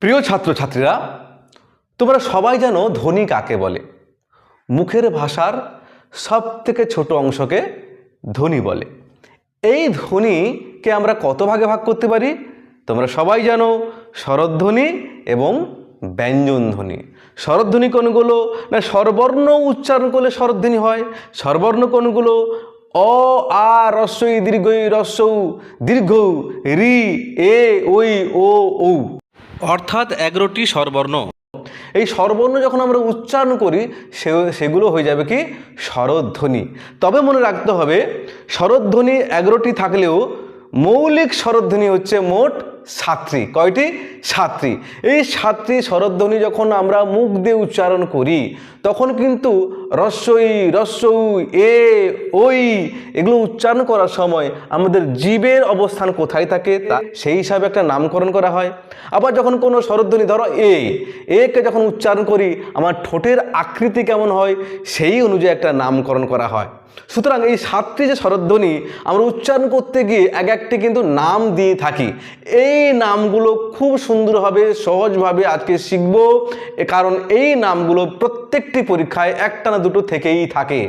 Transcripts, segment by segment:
প্রিয় ছাত্রছাত্রীরা, তোমরা সবাই জানো ধ্বনি কাকে বলে। মুখের ভাষার সব থেকে ছোট অংশকে ধ্বনি বলে। এই ধ্বনিকে আমরা কত ভাগে ভাগ করতে পারি? তোমরা সবাই জানো স্বরধ্বনি এবং ব্যঞ্জন ধ্বনি। স্বরধ্বনি কোনগুলো? না, স্বরবর্ণ উচ্চারণ করলে স্বরধ্বনি হয়। স্বরবর্ণ কোনগুলো? অ, আ রস্বই দীর্ঘই রস্যৌ, দীর্ঘ, রি, এ ওই ও, ঔ। অর্থাৎ এগারোটি স্বরবর্ণ। এই স্বরবর্ণ যখন আমরা উচ্চারণ করি, সে, সেগুলো হয়ে যাবে কি? স্বরধ্বনি। তবে মনে রাখতে হবে, স্বরধ্বনি এগারোটি থাকলেও মৌলিক স্বরধ্বনি হচ্ছে মোট সাতটি কয়টি? সাতটি এই সাতটি স্বরধ্বনি যখন আমরা মুখ দিয়ে উচ্চারণ করি, তখন কিন্তু রস্যই রস্যৌ এ ওই এগুলো উচ্চারণ করার সময় আমাদের জীবের অবস্থান কোথায় থাকে তা সেই হিসাবে একটা নামকরণ করা হয়। আবার যখন কোনো স্বরধ্বনি ধরো এ একে যখন উচ্চারণ করি, আমার ঠোঁটের আকৃতি কেমন হয় সেই অনুযায়ী একটা নামকরণ করা হয়। সুতরাং এই সাতটি যে স্বরধ্বনি আমরা উচ্চারণ করতে গিয়ে এক একটি কিন্তু নাম দিয়ে থাকি। এই নামগুলো খুব সুন্দরভাবে, সহজভাবে আজকে শিখব কারণ এই নামগুলো প্রত্যেকটি পরীক্ষায় একটা না দুটো থেকেই থাকে।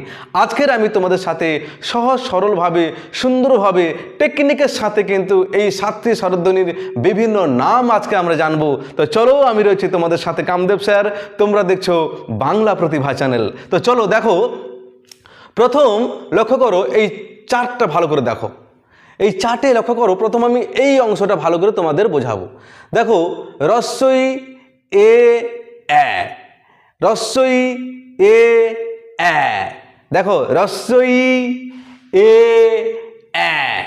আজকের আমি তোমাদের সাথে সহজ, সরলভাবে, সুন্দরভাবে, টেকনিকের সাথে কিন্তু এই সাতটি স্বরধ্বনির বিভিন্ন নাম আজকে আমরা জানব। তো চলো আমি রয়েছি তোমাদের সাথে, কামদেব স্যার, তোমরা দেখছ বাংলা প্রতিভা চ্যানেল। তো চলো দেখো প্রথম লক্ষ্য করো, এই চার্টটা ভালো করে দেখো। এই চার্টে লক্ষ্য করো, প্রথম আমি এই অংশটা ভালো করে তোমাদের বোঝাবো। দেখো, রস্যই এ অ্যা রস্যই এ অ্যা দেখো, রস্যই এ অ্যা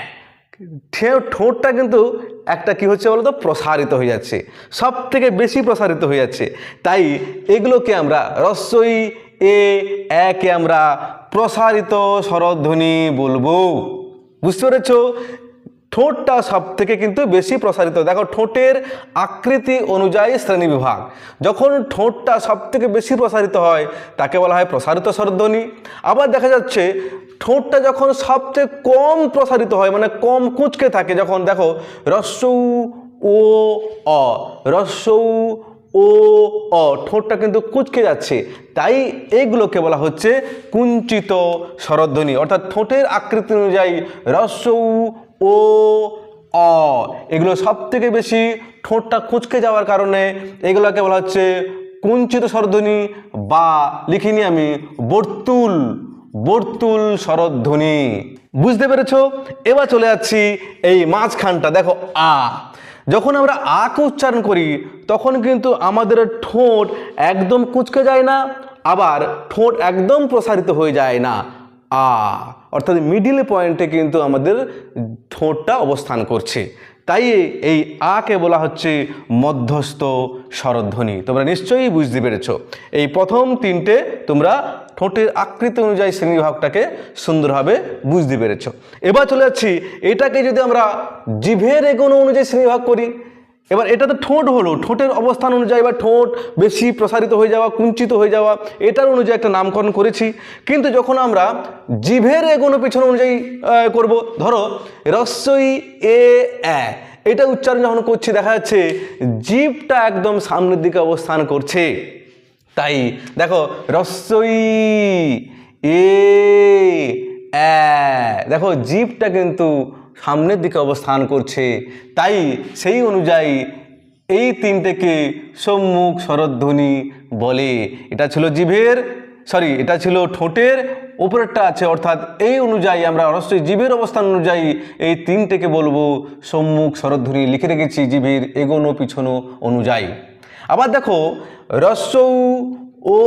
ঠে- ঠোঁটটা কিন্তু একটা কি হচ্ছে বলতো? প্রসারিত হয়ে যাচ্ছে। সব থেকে বেশি প্রসারিত হয়ে যাচ্ছে। তাই এগুলোকে আমরা রস্যই এ একে আমরা প্রসারিত স্বরধ্বনি বলব। বুঝতে পেরেছ? ঠোঁটটা সব থেকে কিন্তু বেশি প্রসারিত। দেখো, ঠোঁটের আকৃতি অনুযায়ী শ্রেণি বিভাগ। যখন ঠোঁটটা সব থেকে বেশি প্রসারিত হয়, তাকে বলা হয় প্রসারিত স্বরধ্বনি আবার দেখা যাচ্ছে, ঠোঁটটা যখন সবচেয়ে কম প্রসারিত হয় মানে কম কুঁচকে থাকে, যখন দেখো রস্যৌ ও অ রস্যৌ ও, অ, ঠোঁটটা কিন্তু কুচকে যাচ্ছে। তাই এইগুলোকে বলা হচ্ছে কুঞ্চিত স্বরধ্বনি, অর্থাৎ ঠোঁটের আকৃতি অনুযায়ী রস্যৌ, ও, অ। এগুলো সব থেকে বেশি ঠোঁটটা কুচকে যাওয়ার কারণে এগুলোকে বলা হচ্ছে কুঞ্চিত স্বরধ্বনি বা, লিখিনি আমি, বর্তুল বর্তুল স্বরধ্বনি। বুঝতে পেরেছ? এবার চলে যাচ্ছি এই মাঝখানটা। দেখো, আ। যখন আমরা আকে উচ্চারণ করি, তখন কিন্তু আমাদের ঠোঁট একদম কুচকে যায় না, আবার ঠোঁট একদম প্রসারিত হয়ে যায় না। আ, অর্থাৎ মিডিল পয়েন্টে কিন্তু আমাদের ঠোঁটটা অবস্থান করছে। তাই এই আকে বলা হচ্ছে মধ্যস্থ স্বরধ্বনি। তোমরা নিশ্চয়ই বুঝতে পেরেছ। এই প্রথম তিনটে তোমরা ঠোঁটের আকৃতি অনুযায়ী শ্রেণীবিভাগটাকে সুন্দরভাবে বুঝতে পেরেছ। এবার চলে যাচ্ছি, এটাকে যদি আমরা জিভের এগোনো অনুযায়ী শ্রেণীবিভাগ করি, এবার এটা তো ঠোঁট হলো, ঠোঁটের অবস্থান অনুযায়ী বা ঠোঁট বেশি প্রসারিত হয়ে যাওয়া, কুঞ্চিত হয়ে যাওয়া, এটার অনুযায়ী একটা নামকরণ করেছি। কিন্তু যখন আমরা জিভের এগোনো পিছনে অনুযায়ী করব, ধরো, রস্যই এ অ্যা এটা উচ্চারণ যখন করছি, দেখা যাচ্ছে, জিভটা একদম সামনের দিকে অবস্থান করছে। তাই, দেখো রস্যই এ দেখো, জীবটা কিন্তু সামনের দিকে অবস্থান করছে। তাই সেই অনুযায়ী এই তিনটেকে সম্মুখ শরধ্বনি বলে। এটা ছিল জিভের সরি এটা ছিল ঠোঁটের উপরেরটা আছে, অর্থাৎ এই অনুযায়ী আমরা অবশ্যই জীবের অবস্থান অনুযায়ী এই তিনটেকে বলব। সম্মুখ শরধ্বনি লিখে রেখেছি জীবের এগোনো পিছনো অনুযায়ী। আবার দেখো, রসৌ ও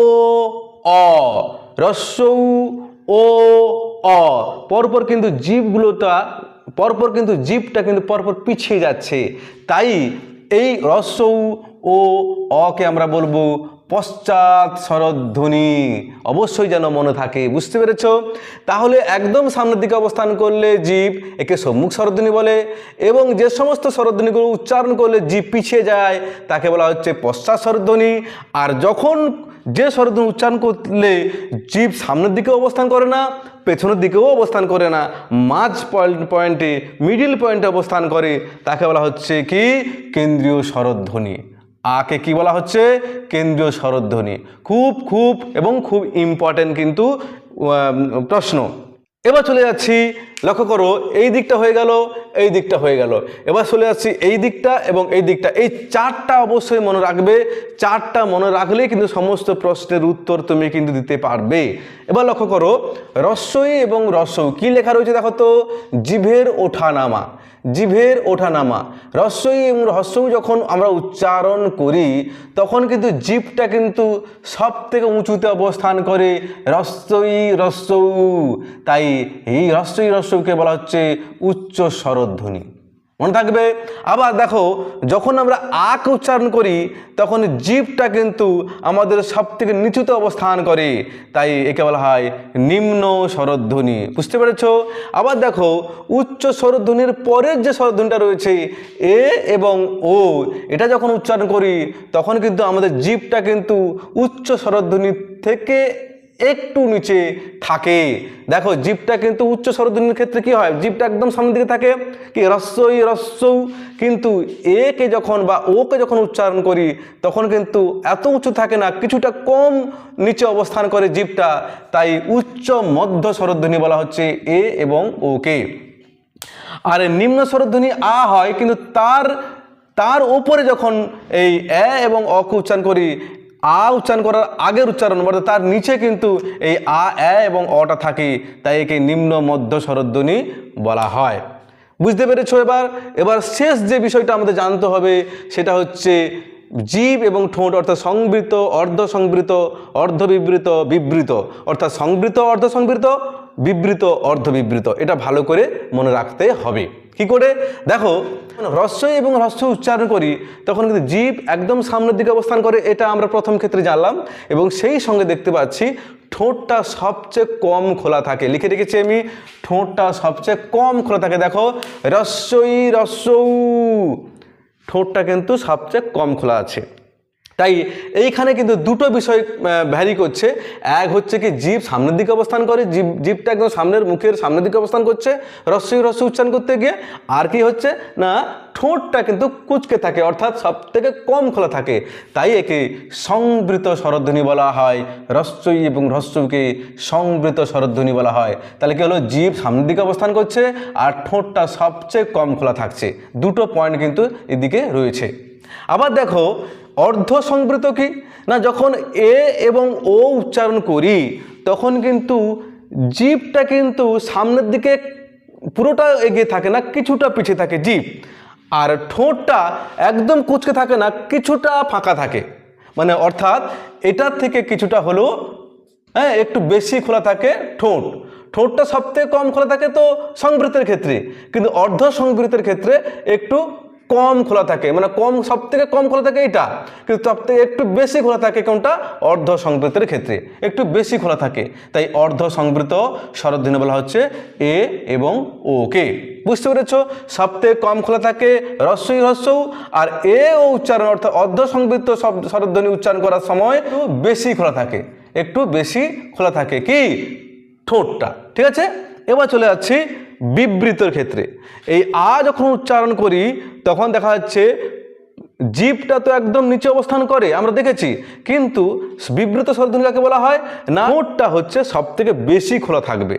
অ রস্যৌ ও অ, পরপর কিন্তু জীবগুলোটা, পরপর কিন্তু জীবটা কিন্তু পরপর পিছিয়ে যাচ্ছে। তাই এই রস্যৌ ও অকে আমরা বলব পশ্চাৎ স্বরধ্বনি অবশ্যই যেন মনে থাকে, বুঝতে পেরেছ? তাহলে একদম সামনের দিকে অবস্থান করলে জীব একে সম্মুখ স্বরধ্বনি বলে এবং যে সমস্ত স্বরধ্বনিগুলো উচ্চারণ করলে জীব পিছিয়ে যায়, তাকে বলা হচ্ছে পশ্চাৎ স্বরধ্বনি আর যখন যে স্বরধ্বনি উচ্চারণ করলে জীব সামনের দিকে অবস্থান করে না, পেছনের দিকেও অবস্থান করে না, মাঝ পয়েন্ট, পয়েন্টে, মিডিল পয়েন্টে অবস্থান করে, তাকে বলা হচ্ছে কি? কেন্দ্রীয় স্বরধ্বনি আকে কি বলা হচ্ছে? কেন্দ্রীয় স্বরধ্বনি খুব খুব এবং খুব ইম্পর্টেন্ট কিন্তু প্রশ্ন। এবার চলে যাচ্ছি লক্ষ্য করো, এই দিকটা হয়ে গেল, এই দিকটা হয়ে গেল। এবার চলে আসছি এই দিকটা এবং এই দিকটা। এই চারটা অবশ্যই মনে রাখবে, চারটা মনে রাখলেই কিন্তু সমস্ত প্রশ্নের উত্তর তুমি কিন্তু দিতে পারবে। এবার লক্ষ্য করো, রস্যই এবং রস্যৌ কি লেখা রয়েছে দেখো তো? জিভের ওঠানামা জিভের ওঠানামা। রস্যই এবং রস্যৌ যখন আমরা উচ্চারণ করি, তখন কিন্তু জিভটা কিন্তু সব থেকে উঁচুতে অবস্থান করে, রস্যই রস্যৌ তাই এই রস্যই রস্যৌকে বলা হচ্ছে উচ্চ স্বরধ্বনি মনে থাকবে? আবার দেখো, যখন আমরা আক উচ্চারণ করি, তখন জীবটা কিন্তু আমাদের সব থেকে নিচুতে অবস্থান করে। তাই একে বলা হয় নিম্ন স্বরধ্বনি বুঝতে পেরেছ? আবার দেখো, উচ্চ স্বরধ্বনির পরের যে স্বরধ্বনিটা রয়েছে, এ এবং ও, এটা যখন উচ্চারণ করি, তখন কিন্তু আমাদের জীবটা কিন্তু উচ্চ স্বরধ্বনি থেকে একটু নিচে থাকে। দেখো জিভটা কিন্তু উচ্চ স্বরধ্বনির ক্ষেত্রে কি হয়? জিভটা একদম সামনের দিকে থাকে। কি? রস্যই রস্যৌ। কিন্তু একে যখন বা ওকে যখন উচ্চারণ করি, তখন কিন্তু এত উঁচু থাকে না, কিছুটা কম নিচে অবস্থান করে জিভটা তাই উচ্চ মধ্য স্বরধ্বনি বলা হচ্ছে এ এবং ওকে। আর নিম্ন স্বরধ্বনি আ হয়, কিন্তু তার তার উপরে যখন এই এ এবং অকে উচ্চারণ করি আ উচ্চারণ করার আগের উচ্চারণ অর্থাৎ তার নিচে কিন্তু এই আ, এ এবং অটা থাকে তাই একে নিম্ন, মধ্য স্বরধ্বনি বলা হয়। বুঝতে পেরেছ এবার? এবার শেষ যে বিষয়টা আমাদের জানতে হবে, সেটা হচ্ছে জীব এবং ঠোঁট, অর্থাৎ সংবৃত, অর্ধ সংবৃত অর্ধ বিবৃত বিবৃত, অর্থাৎ সংবৃত, অর্ধ সংবৃত বিবৃত অর্ধ বিবৃত এটা ভালো করে মনে রাখতে হবে। কি করে? দেখো হ্রস্বই এবং হ্রস্ব উচ্চারণ করি, তখন কিন্তু জীব একদম সামনের দিকে অবস্থান করে, এটা আমরা প্রথম ক্ষেত্রে জানলাম। এবং সেই সঙ্গে দেখতে পাচ্ছি, ঠোঁটটা সবচেয়ে কম খোলা থাকে। লিখে রেখেছি আমি, ঠোঁটটা সবচেয়ে কম খোলা থাকে। দেখো, রস্যই রস্যৌ ঠোঁটটা কিন্তু সবচেয়ে কম খোলা আছে। তাই এইখানে কিন্তু দুটো বিষয় ভ্যারি করছে। এক হচ্ছে কি জীব সামনের দিকে অবস্থান করে, জীব, জীবটা একদম সামনের মুখের সামনের দিকে অবস্থান করছে রস্যই রস্য উচ্চারণ করতে গিয়ে। আর কি হচ্ছে না, ঠোঁটটা কিন্তু কুচকে থাকে, অর্থাৎ সব থেকে কম খোলা থাকে। তাই একে সংবৃত স্বরধ্বনি বলা হয় রস্যই এবং রস্যকে সংবৃত স্বরধ্বনি বলা হয়। তাহলে কি হলো, জীব সামনের দিকে অবস্থান করছে আর ঠোঁটটা সবচেয়ে কম খোলা থাকছে। দুটো পয়েন্ট কিন্তু এদিকে রয়েছে। আবার দেখো, অর্ধ সংবৃত কি? না, যখন এ এবং ও উচ্চারণ করি, তখন কিন্তু জীবটা কিন্তু সামনের দিকে পুরোটা এগিয়ে থাকে না, কিছুটা পিছিয়ে থাকে জীব। আর ঠোঁটটা একদম কুচকে থাকে না, কিছুটা ফাঁকা থাকে। মানে অর্থাৎ এটার থেকে কিছুটা হলো হ্যাঁ একটু বেশি খোলা থাকে ঠোঁট। ঠোঁটটা সবথেকে কম খোলা থাকে তো সংবৃতের ক্ষেত্রে। কিন্তু অর্ধ সংবৃতের ক্ষেত্রে একটু কম খোলা থাকে মানে কম সব থেকে কম খোলা থাকে এটা কিন্তু সব থেকে একটু বেশি খোলা থাকে কোনটা? অর্ধ সংবৃতের ক্ষেত্রে। একটু বেশি খোলা থাকে। তাই অর্ধ সংবৃত স্বরধ্বনি বলা হচ্ছে এ এবং ওকে বুঝতে পেরেছ? সব থেকে কম খোলা থাকে রস্যই রস্যৌ আর এ ও উচ্চারণ, অর্থাৎ অর্ধ সংবৃত শব্দ স্বরধ্বনি উচ্চারণ করার সময় বেশি খোলা থাকে। একটু বেশি খোলা থাকে কি? ঠোঁটটা। ঠিক আছে? এবার চলে যাচ্ছি বিবৃতর ক্ষেত্রে। এই আ যখন উচ্চারণ করি, তখন দেখা যাচ্ছে জীবটা তো একদম নিচে অবস্থান করে, আমরা দেখেছি। কিন্তু বিবৃত স্বরধ্বনি কাকে বলা হয়? না ঠোঁটটা হচ্ছে সব থেকে বেশি খোলা থাকবে।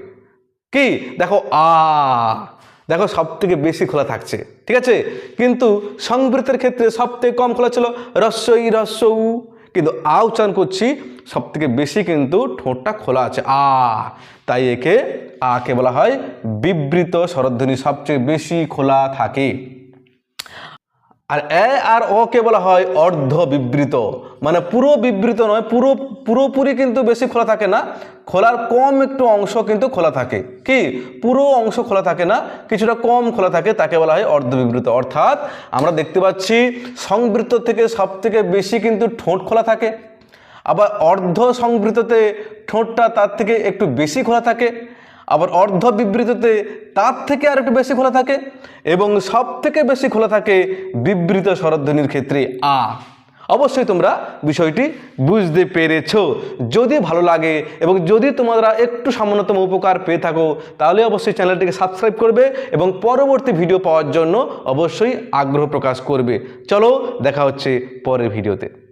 কি? দেখো, আ। দেখো সব থেকে বেশি খোলা থাকছে। ঠিক আছে? কিন্তু সংবৃতের ক্ষেত্রে সব থেকে কম খোলা ছিল রস্যই রস্যৌ কিন্তু আ উচ্চারণ করছি সব থেকে বেশি কিন্তু ঠোঁটটা খোলা আছে, আ। তাই একে আকে বলা হয় বিবৃত স্বরধ্বনি, সবচেয়ে বেশি খোলা থাকে। আর এ আর ওকে বলা হয় অর্ধ বিবৃত মানে পুরো বিবৃত নয়, পুরো, পুরোপুরি কিন্তু বেশি খোলা থাকে না। খোলার কম একটু অংশ কিন্তু খোলা থাকে। কি? পুরো অংশ খোলা থাকে না, কিছুটা কম খোলা থাকে, তাকে বলা হয় অর্ধ বিবৃত অর্থাৎ আমরা দেখতে পাচ্ছি সংবৃত থেকে সব থেকে বেশি কিন্তু ঠোঁট খোলা থাকে। আবার অর্ধ সংবৃততে ঠোঁটটা তার থেকে একটু বেশি খোলা থাকে। আবার অর্ধ বিবৃততে তার থেকে আর একটু বেশি খোলা থাকে এবং সব থেকে বেশি খোলা থাকে বিবৃত স্বরধ্বনির ক্ষেত্রে আ। অবশ্যই তোমরা বিষয়টি বুঝতে পেরেছ। যদি ভালো লাগে এবং যদি তোমরা একটু সামান্যতম উপকার পেয়ে থাকো, তাহলে অবশ্যই চ্যানেলটিকে সাবস্ক্রাইব করবে এবং পরবর্তী ভিডিও পাওয়ার জন্য অবশ্যই আগ্রহ প্রকাশ করবে। চলো দেখা হচ্ছে পরের ভিডিওতে।